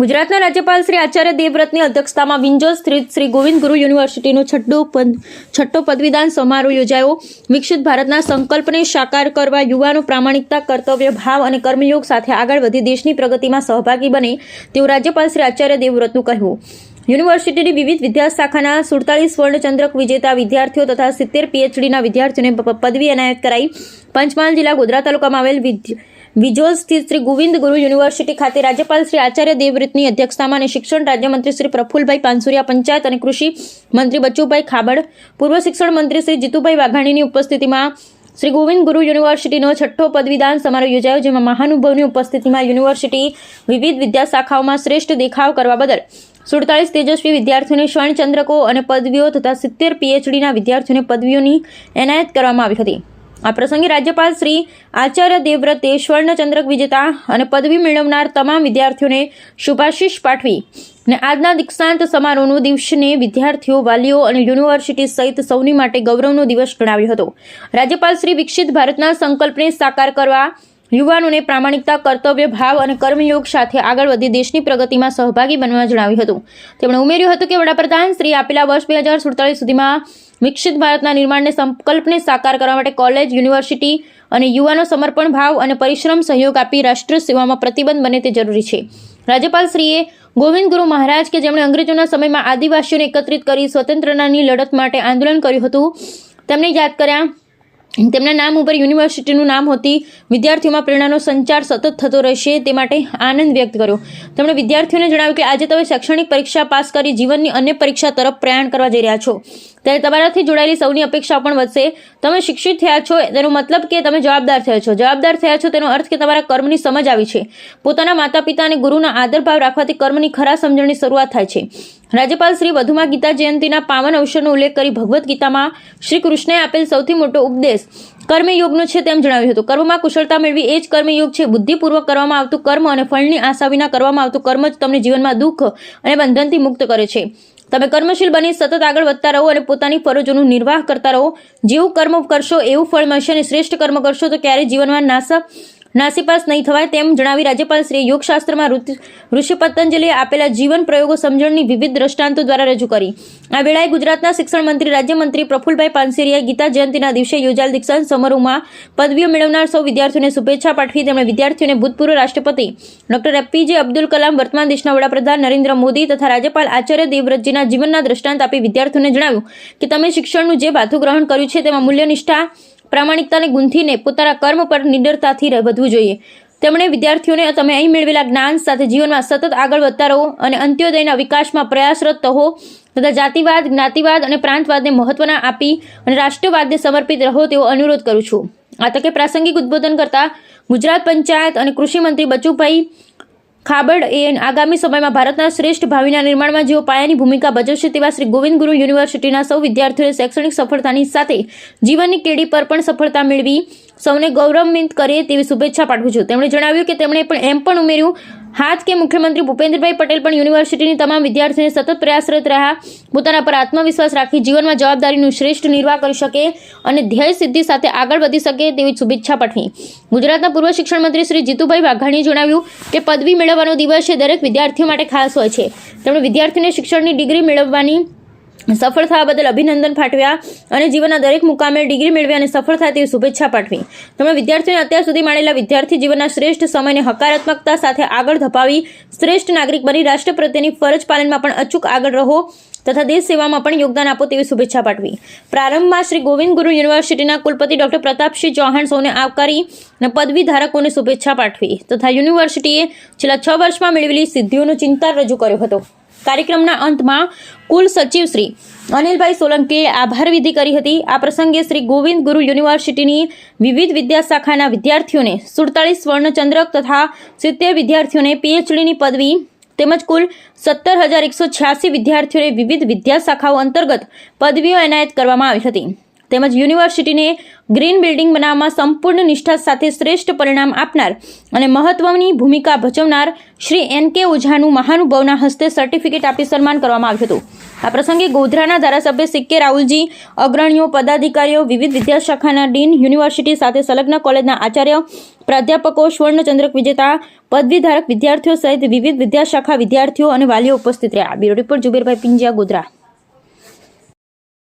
ગુજરાતના રાજ્યપાલ શ્રી આચાર્ય દેવવ્રતની અધ્યક્ષતામાં વિંજોર સ્થિત શ્રી ગોવિંદ ગુરુ યુનિવર્સિટીનો છઠ્ઠો પદ, છઠ્ઠો પદવીદાન સમારોહ યોજાયો. વિકસિત ભારતના સંકલ્પને સાકાર કરવા યુવાનો પ્રામાણિકતા, કર્તવ્ય, ભાવ અને કર્મયોગ સાથે આગળ વધી દેશની પ્રગતિમાં સહભાગી બને તેવું રાજ્યપાલ શ્રી આચાર્ય દેવવ્રતનું કહ્યું યુનિવર્સિટીની વિવિધ વિદ્યાશાખાના સુડતાલીસ સ્વર્ણચંદ્રક વિજેતા વિદ્યાર્થીઓ તથા સિત્તેર પીએચડીના વિદ્યાર્થીઓને પદવી એનાયત કરાઈ. પંચમહાલ જિલ્લા ગોધરા તાલુકામાં આવેલ વિદ્ય- વિજોલ સ્થિત શ્રી ગોવિંદ ગુરુ યુનિવર્સિટી ખાતે રાજ્યપાલ શ્રી આચાર્ય દેવવ્રતની અધ્યક્ષતામાં અને શિક્ષણ રાજ્યમંત્રી શ્રી પ્રફુલભાઈ પાનસુરિયા પંચાયત અને કૃષિ મંત્રી બચ્ચુભાઈ ખાબડ, પૂર્વ શિક્ષણ મંત્રી શ્રી જીતુભાઈ વાઘાણીની ઉપસ્થિતિમાં શ્રી ગોવિંદ ગુરુ યુનિવર્સિટીનો છઠ્ઠો પદવીદાન સમારોહ યોજાયો, જેમાં મહાનુભાવની ઉપસ્થિતિમાં યુનિવર્સિટી વિવિધ વિદ્યાશાખાઓમાં શ્રેષ્ઠ દેખાવ કરવા બદલ સુડતાલીસ તેજસ્વી વિદ્યાર્થીઓને સ્વર્ણચંદ્રકો અને પદવીઓ તથા સિત્તેર પીએચડીના વિદ્યાર્થીઓને પદવીઓની એનાયત કરવામાં આવી હતી. આ પ્રસંગે રાજ્યપાલ શ્રી આચાર્ય દેવવ્રતે સ્વર્ણચંદ્રક વિજેતા અને પદવી મેળવનાર તમામ વિદ્યાર્થીઓને શુભાશીષ પાઠવી અને આજના દીક્ષાંત સમારોહનો દિવસને વિદ્યાર્થીઓ, વાલીઓ અને યુનિવર્સિટી સહિત સૌની માટે ગૌરવનો દિવસ ગણાવ્યો હતો. રાજ્યપાલ શ્રી વિકસિત ભારતના સંકલ્પને સાકાર કરવા યુવાનોને પ્રામાણિકતા, કર્તવ્ય, ભાવ અને કર્મયોગ સાથે આગળ વધી દેશની પ્રગતિમાં સહભાગી બનવા જણાવ્યું હતું. તેમણે ઉમેર્યું હતું કે વડાપ્રધાન શ્રી આપેલા વર્ષ બે હજાર સુડતાલીસ સુધીમાં વિકસિત ભારતના નિર્માણને સંકલ્પને સાકાર કરવા માટે કોલેજ, યુનિવર્સિટી અને યુવાનો સમર્પણ ભાવ અને પરિશ્રમ સહયોગ આપી રાષ્ટ્ર સેવામાં પ્રતિબંધ બને તે જરૂરી છે. રાજ્યપાલશ્રીએ ગોવિંદ ગુરુ મહારાજ કે જેમણે અંગ્રેજોના સમયમાં આદિવાસીઓને એકત્રિત કરી સ્વતંત્રતાની લડત માટે આંદોલન કર્યું હતું, તેમને યાદ કર્યા તેમના નામ ઉપર યુનિવર્સિટીનું નામ હોતી વિદ્યાર્થીઓમાં પ્રેરણાનો સંચાર સતત થતો રહેશે તે માટે આનંદ વ્યક્ત કર્યો. તેમણે વિદ્યાર્થીઓને જણાવ્યું કે આજે તમે શૈક્ષણિક પરીક્ષા પાસ કરી જીવનની અન્ય પરીક્ષા તરફ પ્રયાણ કરવા જઈ રહ્યા છો. ત્યારે તમારાથી જોડાયેલી સૌની અપેક્ષા પણ વધશે. તમે શિક્ષિત થયા છો, તેનો મતલબ કે તમે જવાબદાર થયા છો. જવાબદાર થયા છો તેનો અર્થ કે તમારા કર્મની સમજ આવી છે. પોતાના માતા પિતા અને ગુરુના આદરભાવ રાખવાથી કર્મની ખરા સમજણની શરૂઆત થાય છે. રાજ્યપાલ શ્રી વધુમાં ગીતા જયંતિના પાવન અવસરનો ઉલ્લેખ કરી ભગવદ્ ગીતામાં શ્રી કૃષ્ણએ આપેલ સૌથી મોટો ઉપદેશ, કર્મયોગનો છે તેમ જણાવ્યું હતું. કર્મમાં કુશળતા મેળવી એ જ કર્મયોગ છે, બુદ્ધિપૂર્વક કરવામાં આવતું કર્મ અને ફળની આશા વિના કરવામાં આવતું કર્મ જ તમને જીવનમાં દુઃખ અને બંધનથી મુક્ત કરે છે. તમે કર્મશીલ બની સતત આગળ વધતા રહો અને પોતાની ફરજોનું નિર્વાહ કરતા રહો. જેવું કર્મ કરશો, એવું ફળ મળશે અને શ્રેષ્ઠ કર્મ કરશો તો ક્યારેય જીવનમાં નાશ નાસીપાસ નહીં થવાય તેમ જણાવી રાજ્યપાલ શ્રી યોગશાસ્ત્રમાં ઋષિ પતંજલિએ આપેલા જીવન પ્રયોગો સમજણની વિવિધ દ્રષ્ટાંતો દ્વારા રજૂ કરી. આ વેળાએ ગુજરાતના શિક્ષણ મંત્રી, રાજ્યમંત્રી પ્રફુલભાઈ પાનસેરિયાએ ગીતા જયંતિના દિવસે યોજાયેલ દીક્ષાંત સમારોહમાં પદવીઓ મેળવનાર સૌ વિદ્યાર્થીઓને શુભેચ્છા પાઠવી તેમણે વિદ્યાર્થીઓને ભૂતપૂર્વ રાષ્ટ્રપતિ ડોક્ટર એપીજે અબ્દુલ કલામ, વર્તમાન દેશના વડાપ્રધાન નરેન્દ્ર મોદી તથા રાજ્યપાલ આચાર્ય દેવવ્રતજીના જીવનના દ્રષ્ટાંત આપી વિદ્યાર્થીઓને જણાવ્યું કે તમે શિક્ષણનું જે બાથું ગ્રહણ કર્યું છે તેમાં મૂલ્યનિષ્ઠા પ્રામાણિકતાને ગુંથીને પોતાના કર્મ પર નિડરતાથી વધવું જોઈએ. તેમણે વિદ્યાર્થીઓને, તમે અહીં મેળવેલા જ્ઞાન સાથે જીવનમાં સતત આગળ વધતા રહો અને અંત્યોદયના વિકાસમાં પ્રયાસરત રહો તથા જાતિવાદ, જ્ઞાતિવાદ અને પ્રાંતવાદને મહત્વના આપી અને રાષ્ટ્રવાદને સમર્પિત રહો તેવો અનુરોધ કરું છું. આ તકે પ્રાસંગિક ઉદ્બોધન કરતા ગુજરાત પંચાયત અને કૃષિ મંત્રી બચુભાઈ ખાબડ એ આગામી સમયમાં ભારતના શ્રેષ્ઠ ભાવિના નિર્માણમાં જેઓ પાયાની ભૂમિકા ભજવશે તેવા શ્રી ગોવિંદ ગુરુ યુનિવર્સિટીના સૌ વિદ્યાર્થીઓએ શૈક્ષણિક સફળતાની સાથે જીવનની કેડી પર પણ સફળતા મેળવી સૌને ગૌરવાન્વિત કરે તેવી શુભેચ્છા પાઠવું છું. તેમણે જણાવ્યું કે તેમણે પણ એમ પણ ઉમેર્યું હાથ કે મુખ્યમંત્રી ભૂપેન્દ્રભાઈ પટેલ પણ યુનિવર્સિટીની તમામ વિદ્યાર્થીઓને સતત પ્રયાસરત રહ્યા. પોતાના પર આત્મવિશ્વાસ રાખી જીવનમાં જવાબદારીનું શ્રેષ્ઠ નિર્વાહ કરી શકે અને ધ્યેય સિદ્ધિ સાથે આગળ વધી શકે તેવી શુભેચ્છા પાઠવી. ગુજરાતના પૂર્વ શિક્ષણ મંત્રી શ્રી જીતુભાઈ વાઘાણીએ જણાવ્યું કે પદવી મેળવવાનો દિવસ છે દરેક વિદ્યાર્થીઓ માટે ખાસ હોય છે. તેમણે વિદ્યાર્થીઓને શિક્ષણની ડિગ્રી મેળવવાની સફળ થવા બદલ અભિનંદન પાઠવ્યા અને જીવનના દરેક મુકામે ડિગ્રી મેળવી અને સફળ થાય તેવી શુભેચ્છા પાઠવી. તમે વિદ્યાર્થીઓને અત્યાર સુધી માણેલા વિદ્યાર્થી જીવનના શ્રેષ્ઠ સમયને હકારાત્મકતા સાથે આગળ ધપાવી, શ્રેષ્ઠ નાગરિક બની રાષ્ટ્ર પ્રત્યેની ફરજ પાલનમાં પણ અચૂક આગળ રહો તથા દેશ સેવામાં પણ યોગદાન આપો તેવી શુભેચ્છા પાઠવી. પ્રારંભમાં શ્રી ગોવિંદ ગુરુ યુનિવર્સિટીના કુલપતિ ડોક્ટર પ્રતાપસિંહ ચૌહાણ સૌને આવકારી અને પદવી ધારકોને શુભેચ્છા પાઠવી તથા યુનિવર્સિટીએ છેલ્લા છ વર્ષમાં મેળવેલી સિદ્ધિઓનો ચિંતા રજૂ કર્યો હતો. કાર્યક્રમના અંતમાં કુલ સચિવ શ્રી અનિલભાઈ સોલંકીએ આભાર વિધિ કરી હતી. આ પ્રસંગે શ્રી ગોવિંદ ગુરુ યુનિવર્સિટીની વિવિધ વિદ્યાશાખાના વિદ્યાર્થીઓને સુડતાલીસ સ્વર્ણચંદ્રક તથા સિત્તેર વિદ્યાર્થીઓને પીએચડીની પદવી તેમજ કુલ સત્તર હજાર એકસો છ્યાસી વિદ્યાર્થીઓને વિવિધ વિદ્યાશાખાઓ અંતર્ગત પદવીઓ એનાયત કરવામાં આવી હતી. તેમજ યુનિવર્સિટીને ગ્રીન બિલ્ડિંગ બનાવવામાં સંપૂર્ણ નિષ્ઠા સાથે શ્રેષ્ઠ પરિણામ આપનાર અને મહત્વની ભૂમિકા ભજવનાર શ્રી એન કે ઓઝાનું મહાનુભાવના હસ્તે સર્ટિફિકેટ આપી સન્માન કરવામાં આવ્યું હતું. આ પ્રસંગે ગોધરાના ધારાસભ્ય સિક્કે રાહુલજી, અગ્રણીઓ, પદાધિકારીઓ, વિવિધ વિદ્યાશાખાના ડીન, યુનિવર્સિટી સાથે સંલગ્ન કોલેજના આચાર્ય, પ્રાધ્યાપકો, સ્વર્ણચંદ્રક વિજેતા, પદવીધારક વિદ્યાર્થીઓ સહિત વિવિધ વિદ્યાશાખા વિદ્યાર્થીઓ અને વાલીઓ ઉપસ્થિત રહ્યા. Bureau report Juberbhai Pinjiya, Godhra.